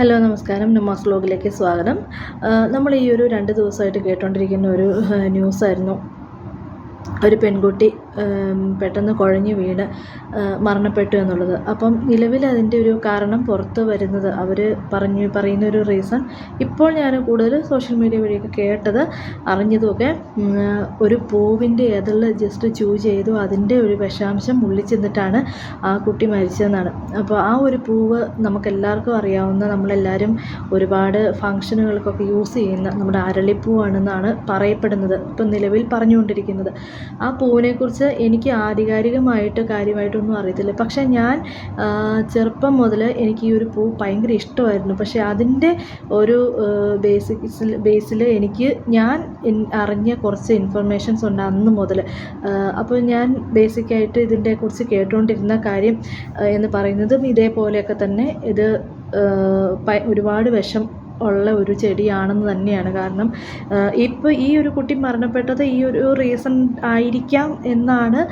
Hello നമസ്കാരം. നമാസ് വ്ലോഗിലേക്ക് സ്വാഗതം. നമ്മൾ ഈ ഒരു രണ്ട് ദിവസമായിട്ട് കേട്ടുകൊണ്ടിരിക്കുന്ന ഒരു ന്യൂസായിരുന്നു. ഒരു പെൺകുട്ടി പെട്ടെന്ന് കുഴഞ്ഞു വീണ് മരണപ്പെട്ടു എന്നുള്ളത്. അപ്പം നിലവിൽ അതിന്റെ ഒരു കാരണം പുറത്ത് വരുന്നത് അവർ പറഞ്ഞു പറയുന്ന ഒരു റീസൺ ഇപ്പോൾ ഞാൻ കൂടുതൽ സോഷ്യൽ മീഡിയ വഴിയൊക്കെ കേട്ടത് അറിഞ്ഞതുമൊക്കെ ഒരു പൂവിന്റെ ഏതിൽ ജസ്റ്റ് ചൂ ചെയ്തു അതിന്റെ ഒരു വിഷാംശം ഉള്ളിൽ ചെന്നിട്ടാണ് ആ കുട്ടി മരിച്ചതെന്നാണ്. അപ്പോൾ ആ ഒരു പൂവ് നമുക്കെല്ലാവർക്കും അറിയാവുന്ന നമ്മളെല്ലാവരും ഒരുപാട് ഫങ്ഷനുകൾക്കൊക്കെ യൂസ് ചെയ്യുന്ന നമ്മുടെ അരളിപ്പൂവാണെന്നാണ് പറയപ്പെടുന്നത്. ഇപ്പം നിലവിൽ പറഞ്ഞുകൊണ്ടിരിക്കുന്നത്. ആ പൂവിനെക്കുറിച്ച് എനിക്ക് ആധികാരികമായിട്ട് കാര്യമായിട്ടൊന്നും അറിയത്തില്ല. പക്ഷേ ഞാൻ ചെറുപ്പം മുതൽ എനിക്ക് ഈ ഒരു പൂ ഭയങ്കര ഇഷ്ടമായിരുന്നു. പക്ഷേ അതിന്റെ ഒരു ബേസിക്സിൽ ബേസിൽ എനിക്ക് ഞാൻ അറിഞ്ഞ കുറച്ച് ഇൻഫർമേഷൻസ് ഉണ്ട് അന്ന് മുതൽ അപ്പോൾ ഞാൻ ബേസിക്കായിട്ട് ഇതിന്റെ കുറിച്ച് കേട്ടുകൊണ്ടിരുന്ന കാര്യം എന്ന് പറയുന്നതും ഇതേപോലെയൊക്കെ തന്നെ. ഇത് ഒരുപാട് വിഷം ഉള്ള ഒരു ചെടിയാണെന്ന് തന്നെയാണ് കാരണം ഇപ്പോൾ ഈ ഒരു കുട്ടി മരണപ്പെട്ടത് ഈ ഒരു റീസൺ ആയിരിക്കാം എന്നാണ്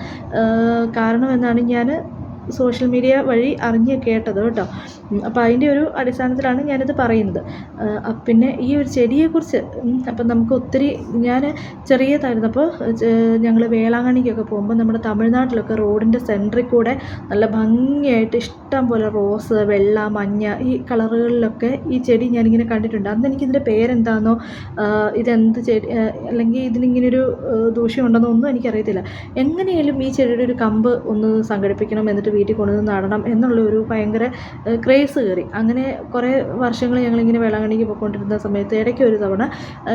കാരണം എന്നാണ് ഞാൻ സോഷ്യൽ മീഡിയ വഴി അറിഞ്ഞ് കേട്ടത് കേട്ടോ. അപ്പോൾ അതിന്റെ ഒരു അടിസ്ഥാനത്തിലാണ് ഞാനിത് പറയുന്നത്. പിന്നെ ഈ ഒരു ചെടിയെക്കുറിച്ച് അപ്പം നമുക്ക് ഒത്തിരി ഞാൻ ചെറിയതായിരുന്നു ചെറിയതായിരുന്നപ്പോൾ ഞങ്ങൾ വേളാങ്കണ്ണിക്കൊക്കെ പോകുമ്പോൾ നമ്മുടെ തമിഴ്നാട്ടിലൊക്കെ റോഡിന്റെ സെന്ററിൽ കൂടെ നല്ല ഭംഗിയായിട്ട് ഇഷ്ടം പോലെ റോസ് വെള്ള മഞ്ഞ ഈ കളറുകളിലൊക്കെ ഈ ചെടി ഞാനിങ്ങനെ കണ്ടിട്ടുണ്ട്. അന്ന് എനിക്കിതിന്റെ പേരെന്താണെന്നോ ഇതെന്ത് ചെടി അല്ലെങ്കിൽ ഇതിനിങ്ങനൊരു ദൂഷ്യമുണ്ടെന്നോ ഒന്നും എനിക്കറിയത്തില്ല. എങ്ങനെയാലും ഈ ചെടിയുടെ ഒരു കമ്പ് ഒന്ന് സംഘടിപ്പിക്കണം എന്നിട്ട് വീട്ടിൽ കൊണ്ടുവന്ന് നടണം എന്നുള്ള ഒരു ഭയങ്കര ക്രേസ് കയറി. അങ്ങനെ കുറേ വർഷങ്ങൾ ഞങ്ങളിങ്ങനെ വേളാങ്കണ്ണിക്ക് പോയിക്കൊണ്ടിരുന്ന സമയത്ത് ഇടയ്ക്ക് ഒരു തവണ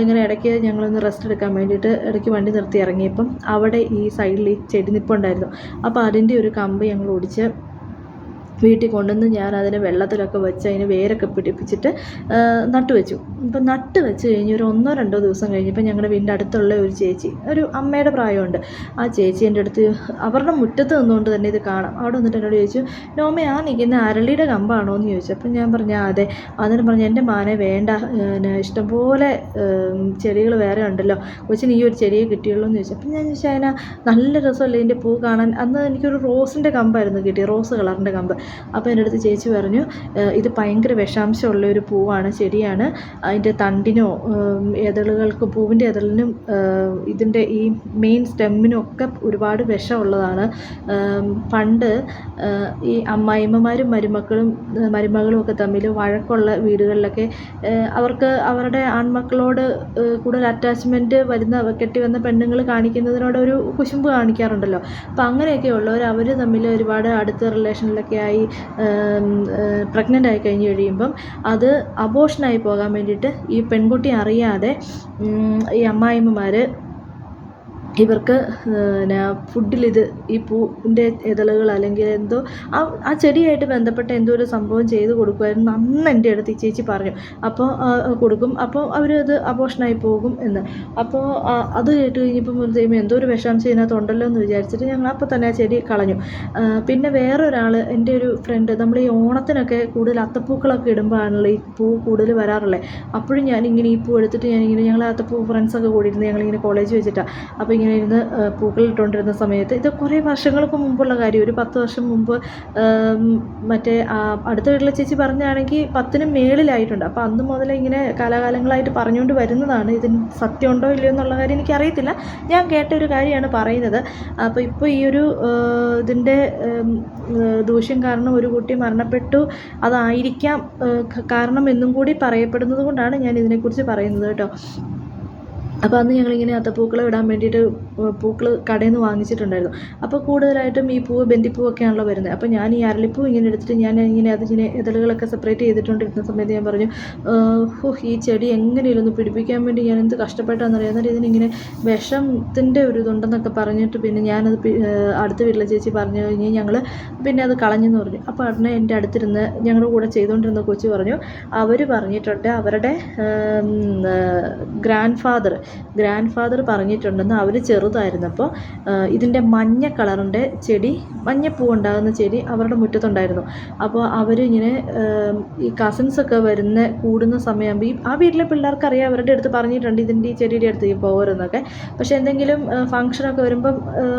ഇങ്ങനെ ഇടയ്ക്ക് ഞങ്ങളൊന്ന് റെസ്റ്റ് എടുക്കാൻ വേണ്ടിയിട്ട് ഇടയ്ക്ക് വണ്ടി നിർത്തി ഇറങ്ങിയപ്പം അവിടെ ഈ സൈഡിൽ ഈ ചെടി നിൽപ്പുണ്ടായിരുന്നു അപ്പോൾ അതിന്റെ ഒരു കമ്പ് ഞങ്ങൾ ഒടിച്ച് വീട്ടിൽ കൊണ്ടുവന്ന് ഞാൻ അതിനെ വെള്ളത്തിലൊക്കെ വെച്ച് അതിന് വേരൊക്കെ പിടിപ്പിച്ചിട്ട് നട്ട് വെച്ചു. ഇപ്പം നട്ട് വെച്ച് കഴിഞ്ഞ് ഒരു ഒന്നോ രണ്ടോ ദിവസം കഴിഞ്ഞപ്പോൾ ഞങ്ങളുടെ വീടിന്റെ അടുത്തുള്ള ഒരു ചേച്ചി ഒരു അമ്മയുടെ പ്രായമുണ്ട്. ആ ചേച്ചി എന്റെ അടുത്ത് അവരുടെ മുറ്റത്ത് നിന്നുകൊണ്ട് തന്നെ ഇത് കാണാം. അവിടെ വന്നിട്ട് എന്നോട് ചോദിച്ചു നോമ ആ നിൽക്കുന്ന അരളിയുടെ കമ്പാണോ? എന്ന് ചോദിച്ചു അപ്പം ഞാൻ പറഞ്ഞു "ആ, അതെ. അതിന് പറഞ്ഞു എന്റെ മാനെ വേണ്ട. ഇഷ്ടംപോലെ ചെടികൾ വേറെ ഉണ്ടല്ലോ. കൊച്ചിന് ഈ ഒരു ചെടിയെ കിട്ടിയുള്ളൂ. എന്ന് ചോദിച്ചു അപ്പം ഞാൻ ചോദിച്ചു അതിനാ നല്ല രസമല്ലേ ഇതിന്റെ പൂ കാണാൻ? അന്ന് എനിക്കൊരു റോസിന്റെ കമ്പായിരുന്നു കിട്ടിയത് റോസ് കളറിന്റെ കമ്പ്. അപ്പോൾ എന്റെ അടുത്ത് ചേച്ചി പറഞ്ഞു "ഏഹ് ഇത് ഭയങ്കര വിഷാംശമുള്ള ഒരു പൂവാണ് ശരിയാണ്. അതിന്റെ തണ്ടിനോ ഇതളുകൾക്ക് പൂവിന്റെ ഇതളിനും ഇതിന്റെ ഈ മെയിൻ സ്റ്റെമ്മിനും ഒക്കെ ഒരുപാട് വിഷമുള്ളതാണ്. പണ്ട് ഈ അമ്മായിമ്മമാരും മരുമക്കളും മരുമകളും ഒക്കെ തമ്മിൽ വഴക്കുള്ള വീടുകളിലൊക്കെ അവർക്ക് അവരുടെ ആൺമക്കളോട് കൂടുതൽ അറ്റാച്ച്മെന്റ് വരുന്ന കെട്ടി വന്ന പെണ്ണുങ്ങൾ കാണിക്കുന്നതിനോട് ഒരു കുശുമ്പ് കാണിക്കാറുണ്ടല്ലോ. അപ്പോൾ അങ്ങനെയൊക്കെ ഉള്ളവർ അവർ തമ്മിൽ ഒരുപാട് അടുത്ത റിലേഷനിലൊക്കെ ആയി പ്രഗ്നന്റ് ആയി കഴിഞ്ഞ് കഴിയുമ്പം അത് അബോഷനായി പോകാൻ വേണ്ടിയിട്ട് ഈ പെൺകുട്ടി അറിയാതെ ഈ അമ്മായിമ്മമാർ ഇവർക്ക് പിന്നെ ഫുഡിലിത് ഈ പൂവിന്റെ ഇതളുകൾ അല്ലെങ്കിൽ എന്തോ ആ ആ ചെടിയായിട്ട് ബന്ധപ്പെട്ട എന്തോ ഒരു സംഭവം ചെയ്ത് കൊടുക്കുമായിരുന്നു അന്ന് എന്റെ അടുത്ത് ഈ ചേച്ചി പറഞ്ഞു. അപ്പോൾ കൊടുക്കും. അപ്പോൾ അവരത് അബോഷനായി പോകും എന്ന്. അപ്പോൾ അത് കേട്ട് കഴിഞ്ഞപ്പം ഒരു ദൈവം എന്തോ ഒരു വിഷാംശം ഇതിനകത്ത് ഉണ്ടല്ലോ എന്ന് വിചാരിച്ചിട്ട് ഞങ്ങൾ അപ്പോൾ തന്നെ ആ ചെടി കളഞ്ഞു. പിന്നെ വേറൊരാൾ എന്റെ ഒരു ഫ്രണ്ട് നമ്മൾ ഈ ഓണത്തിനൊക്കെ കൂടുതൽ അത്തപ്പൂക്കളൊക്കെ ഇടുമ്പോഴാണല്ലോ ഈ പൂ കൂടുതൽ വരാറുള്ളത്. അപ്പോഴും ഞാനിങ്ങനെ ഈ പൂ എടുത്തിട്ട് ഞാനിങ്ങനെ ഞങ്ങൾ അത്തപ്പൂ ഫ്രണ്ട്സൊക്കെ കൂടിയിരുന്ന് ഞങ്ങളിങ്ങനെ കോളേജ് വെച്ചിട്ടാണ് അപ്പോൾ ഇങ്ങനെ ഇരുന്ന് പൂക്കളിട്ടുകൊണ്ടിരുന്ന സമയത്ത്. ഇത് കുറേ വർഷങ്ങൾക്ക് മുമ്പുള്ള കാര്യം. ഒരു പത്ത് വർഷം മുമ്പ് മറ്റേ അടുത്ത വീട്ടിലെ ചേച്ചി പറഞ്ഞാണെങ്കിൽ പത്തിന് മേളിലായിട്ടുണ്ട്. അപ്പോൾ അന്ന് മുതലേ ഇങ്ങനെ കാലാകാലങ്ങളായിട്ട് പറഞ്ഞുകൊണ്ട് വരുന്നതാണ്. ഇതിന് സത്യമുണ്ടോ ഇല്ലയോ എന്നുള്ള കാര്യം എനിക്കറിയത്തില്ല. ഞാൻ കേട്ട ഒരു കാര്യമാണ് പറയുന്നത്. അപ്പോൾ ഇപ്പോൾ ഈ ഒരു ഇതിന്റെ ദൂഷ്യം കാരണം ഒരു കുട്ടി മരണപ്പെട്ടു. അതായിരിക്കാം കാരണം എന്നും കൂടി പറയപ്പെടുന്നത് കൊണ്ടാണ് ഞാൻ ഇതിനെക്കുറിച്ച് പറയുന്നത് കേട്ടോ. അപ്പോൾ അന്ന് ഞങ്ങളിങ്ങനെ അത്തപ്പൂക്കൾ ഇടാൻ വേണ്ടിയിട്ട് പൂക്കൾ കടയിൽ നിന്ന് വാങ്ങിച്ചിട്ടുണ്ടായിരുന്നു. അപ്പോൾ കൂടുതലായിട്ടും ഈ പൂവ് ബന്ദിപ്പൂവൊക്കെയാണല്ലോ വരുന്നത്. അപ്പോൾ ഞാൻ ഈ അരളിപ്പൂ ഇങ്ങനെ എടുത്തിട്ട് ഞാൻ ഇങ്ങനെ അതിങ്ങനെ ഇതളുകളൊക്കെ സെപ്പറേറ്റ് ചെയ്തിട്ടുണ്ടിരുന്ന സമയത്ത് ഞാൻ പറഞ്ഞു ഓ ഈ ചെടി എങ്ങനെയും ഒന്ന് പിടിപ്പിക്കാൻ വേണ്ടി ഞാൻ എന്ത് കഷ്ടപ്പെട്ടാണെന്നറിയാം എന്നിട്ട് ഇതിനിങ്ങനെ വിഷത്തിന്റെ ഒരു ഇതുണ്ടെന്നൊക്കെ പറഞ്ഞിട്ട് പിന്നെ ഞാനത് അടുത്ത വീട്ടിലെ ചേച്ചി പറഞ്ഞു കഴിഞ്ഞ് ഞങ്ങൾ പിന്നെ അത് കളഞ്ഞെന്ന് പറഞ്ഞു. അപ്പോൾ ഉടനെ എന്റെ അടുത്തിരുന്ന് ഞങ്ങളുടെ കൂടെ ചെയ്തുകൊണ്ടിരുന്ന കൊച്ചു പറഞ്ഞു അവർ പറഞ്ഞിട്ടുണ്ട് അവരുടെ ഗ്രാൻഡ് ഫാദർ ഗ്രാൻഡ് ഫാദർ പറഞ്ഞിട്ടുണ്ടെന്ന് അവർ ചെറുതായിരുന്നപ്പോൾ ഇതിന്റെ മഞ്ഞ കളറിന്റെ ചെടി മഞ്ഞപ്പൂ ഉണ്ടാകുന്ന ചെടി അവരുടെ മുറ്റത്തുണ്ടായിരുന്നു. അപ്പോൾ അവരിങ്ങനെ ഈ കസിൻസൊക്കെ വരുന്ന കൂടുന്ന സമയമാകുമ്പോൾ ഈ ആ വീട്ടിലെ പിള്ളേർക്കറിയാം അവരുടെ അടുത്ത് പറഞ്ഞിട്ടുണ്ട് ഇതിന്റെ ഈ ചെടിയുടെ അടുത്ത് പോകരുതെന്നൊക്കെ പക്ഷേ എന്തെങ്കിലും ഫംഗ്ഷനൊക്കെ വരുമ്പം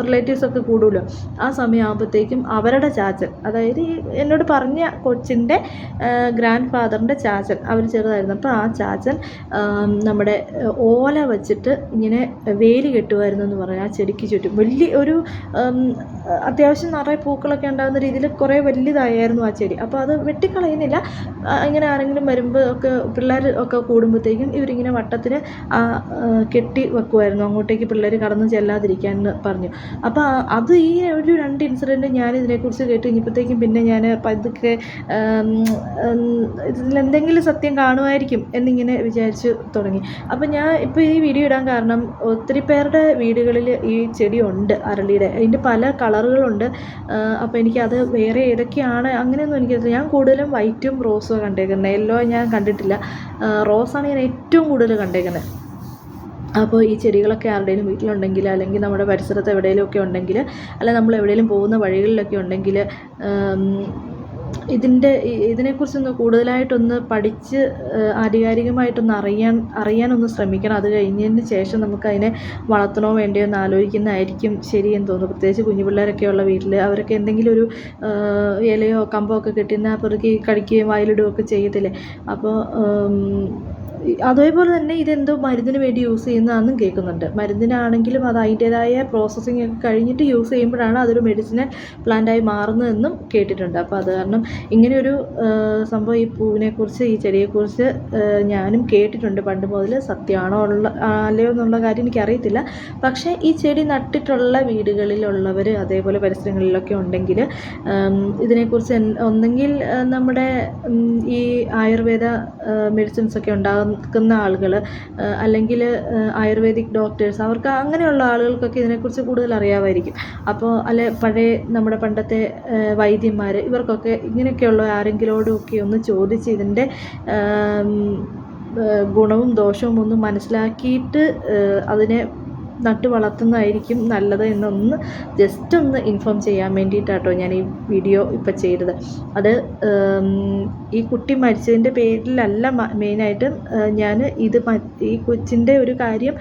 റിലേറ്റീവ്സൊക്കെ കൂടുമല്ലോ. ആ സമയമാകുമ്പോഴത്തേക്കും അവരുടെ ചാച്ചൻ അതായത് ഈ എന്നോട് പറഞ്ഞ കൊച്ചിന്റെ ഗ്രാൻഡ് ഫാദറിന്റെ ചാച്ചൻ അവർ ചെറുതായിരുന്നു അപ്പോൾ ആ ചാച്ചൻ നമ്മുടെ ഓല ഓല വച്ചിട്ട് ഇങ്ങനെ വേലി കെട്ടുമായിരുന്നു എന്ന് പറയാം. ആ ചെടിക്ക് ചുറ്റും. വലിയ ഒരു അത്യാവശ്യം നിറയെ പൂക്കളൊക്കെ ഉണ്ടാകുന്ന രീതിയിൽ കുറേ വലുതായിരുന്നു ആ ചെടി. അപ്പോൾ അത് വെട്ടിക്കളയുന്നില്ല. ഇങ്ങനെ ആരെങ്കിലും വരുമ്പോൾ ഒക്കെ പിള്ളേർ ഒക്കെ കൂടുമ്പോഴത്തേക്കും ഇവരിങ്ങനെ വട്ടത്തിന് കെട്ടി വെക്കുമായിരുന്നു അങ്ങോട്ടേക്ക് പിള്ളേർ കടന്നു ചെല്ലാതിരിക്കാൻ എന്ന് പറഞ്ഞു. അപ്പോൾ അത് ഈ ഒരു രണ്ട് ഇൻസിഡന്റ് ഞാൻ ഇതിനെക്കുറിച്ച് കേട്ട് കഴിഞ്ഞപ്പോഴത്തേക്കും പിന്നെ ഞാൻ പതുക്കെ ഇതിലെന്തെങ്കിലും സത്യം കാണുമായിരിക്കും എന്നിങ്ങനെ വിചാരിച്ച് തുടങ്ങി. അപ്പോൾ ഞാൻ ഇപ്പോൾ ഈ വീഡിയോ ഇടാൻ കാരണം ഒത്തിരി പേരുടെ വീടുകളിൽ ഈ ചെടി ഉണ്ട് അരളിയുടെ. അതിന്റെ പല കളറുകളുണ്ട്. അപ്പോൾ എനിക്കത് വേറെ ഏതൊക്കെയാണ് അങ്ങനെയൊന്നും എനിക്കറിയില്ല. ഞാൻ കൂടുതലും വൈറ്റും റോസും കണ്ടേക്കുന്നത്. യെല്ലോ ഞാൻ കണ്ടിട്ടില്ല. റോസാണ് ഞാൻ ഏറ്റവും കൂടുതൽ കണ്ടേക്കുന്നത്. അപ്പോൾ ഈ ചെടികളൊക്കെ ആരുടെയും വീട്ടിലുണ്ടെങ്കിൽ അല്ലെങ്കിൽ നമ്മുടെ പരിസരത്ത് എവിടെയെങ്കിലും ഒക്കെ ഉണ്ടെങ്കിൽ അല്ല നമ്മൾ എവിടെയെങ്കിലും പോകുന്ന വഴികളിലൊക്കെ ഉണ്ടെങ്കിൽ ഇതിന്റെ ഇതിനെക്കുറിച്ചൊന്ന് കൂടുതലായിട്ടൊന്ന് പഠിച്ച് ആധികാരികമായിട്ടൊന്ന് അറിയാൻ അറിയാനൊന്ന് ശ്രമിക്കണം. അത് കഴിഞ്ഞതിന് ശേഷം നമുക്കതിനെ വളർത്തണോ വേണ്ടയോ എന്ന് ആലോചിക്കുന്നതായിരിക്കും ശരിയെന്ന് തോന്നുന്നു. പ്രത്യേകിച്ച് കുഞ്ഞു പിള്ളേരൊക്കെയുള്ള വീട്ടിൽ അവരൊക്കെ എന്തെങ്കിലും ഒരു ഇലയോ കമ്പോ ഒക്കെ കിട്ടുന്ന പെറുക്കി കടിക്കുകയും വായിലിടുകയൊക്കെ ചെയ്യത്തില്ലേ? അപ്പോൾ അതേപോലെ തന്നെ ഇതെന്തോ മരുന്നിന് വേണ്ടി യൂസ് ചെയ്യുന്നതാണെന്നും കേൾക്കുന്നുണ്ട്. മരുന്നിനാണെങ്കിലും അത് അതിന്റേതായ പ്രോസസ്സിംഗ് ഒക്കെ കഴിഞ്ഞിട്ട് യൂസ് ചെയ്യുമ്പോഴാണ് അതൊരു മെഡിസിനൽ പ്ലാന്റായി മാറുന്നതെന്നും കേട്ടിട്ടുണ്ട്. അപ്പോൾ അത് കാരണം ഇങ്ങനെയൊരു സംഭവം ഈ പൂവിനെക്കുറിച്ച് ഈ ചെടിയെക്കുറിച്ച് ഞാനും കേട്ടിട്ടുണ്ട് പണ്ട് മുതൽ. സത്യമാണോ ഉള്ള അല്ലയോ എന്നുള്ള കാര്യം എനിക്കറിയത്തില്ല. പക്ഷേ ഈ ചെടി നട്ടിട്ടുള്ള വീടുകളിലുള്ളവർ അതേപോലെ പരിസരങ്ങളിലൊക്കെ ഉണ്ടെങ്കിൽ ഇതിനെക്കുറിച്ച് ഒന്നെങ്കിൽ നമ്മുടെ ഈ ആയുർവേദ മെഡിസിൻസ് ഒക്കെ ഉണ്ടാക്കുന്ന ആളുകൾ അല്ലെങ്കിൽ ആയുർവേദിക് ഡോക്ടേഴ്സ് അവർക്ക് അങ്ങനെയുള്ള ആളുകൾക്കൊക്കെ ഇതിനെക്കുറിച്ച് കൂടുതൽ അറിയാമായിരിക്കും. അപ്പോൾ അല്ലെ പഴയ നമ്മുടെ പണ്ടത്തെ വൈദ്യന്മാർ ഇവർക്കൊക്കെ ഇങ്ങനെയൊക്കെയുള്ള ആരെങ്കിലോടൊക്കെ ഒന്ന് ചോദിച്ച് ഇതിന്റെ ഗുണവും ദോഷവും ഒന്ന് മനസ്സിലാക്കിയിട്ട് അതിനെ നട്ടു വളർത്തുന്നതായിരിക്കും നല്ലത് എന്നൊന്ന് ജസ്റ്റ് ഒന്ന് ഇൻഫോം ചെയ്യാൻ വേണ്ടിയിട്ടാട്ടോ ഞാൻ ഈ വീഡിയോ ഇപ്പം ചെയ്തത്. അത് ഈ കുട്ടി മരിച്ചതിന്റെ പേരിലല്ല മെയിനായിട്ട് ഞാൻ ഇത് ഈ കൊച്ചിന്റെ ഒരു കാര്യം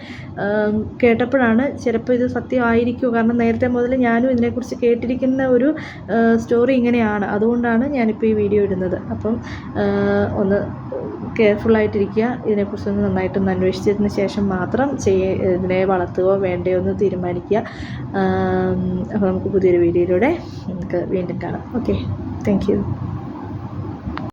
കേട്ടപ്പോഴാണ് ചിലപ്പോൾ ഇത് സത്യമായിരിക്കുമോ കാരണം നേരത്തെ മുതൽ ഞാനും ഇതിനെക്കുറിച്ച് കേട്ടിരിക്കുന്ന ഒരു സ്റ്റോറി ഇങ്ങനെയാണ്. അതുകൊണ്ടാണ് ഞാനിപ്പോൾ ഈ വീഡിയോ ഇടുന്നത്. അപ്പം ഒന്ന് കെയർഫുള്ളായിട്ടിരിക്കുക. ഇതിനെക്കുറിച്ചൊന്ന് നന്നായിട്ടൊന്ന് അന്വേഷിച്ചതിന് ശേഷം മാത്രം ചെയ്യ ഇതിനെ വളർത്തുകയോ വേണ്ടയോ എന്ന് തീരുമാനിക്കുക. അപ്പോൾ നമുക്ക് പുതിയൊരു വീഡിയോയിലൂടെ നമുക്ക് വീണ്ടും കാണാം. ഓക്കെ. താങ്ക്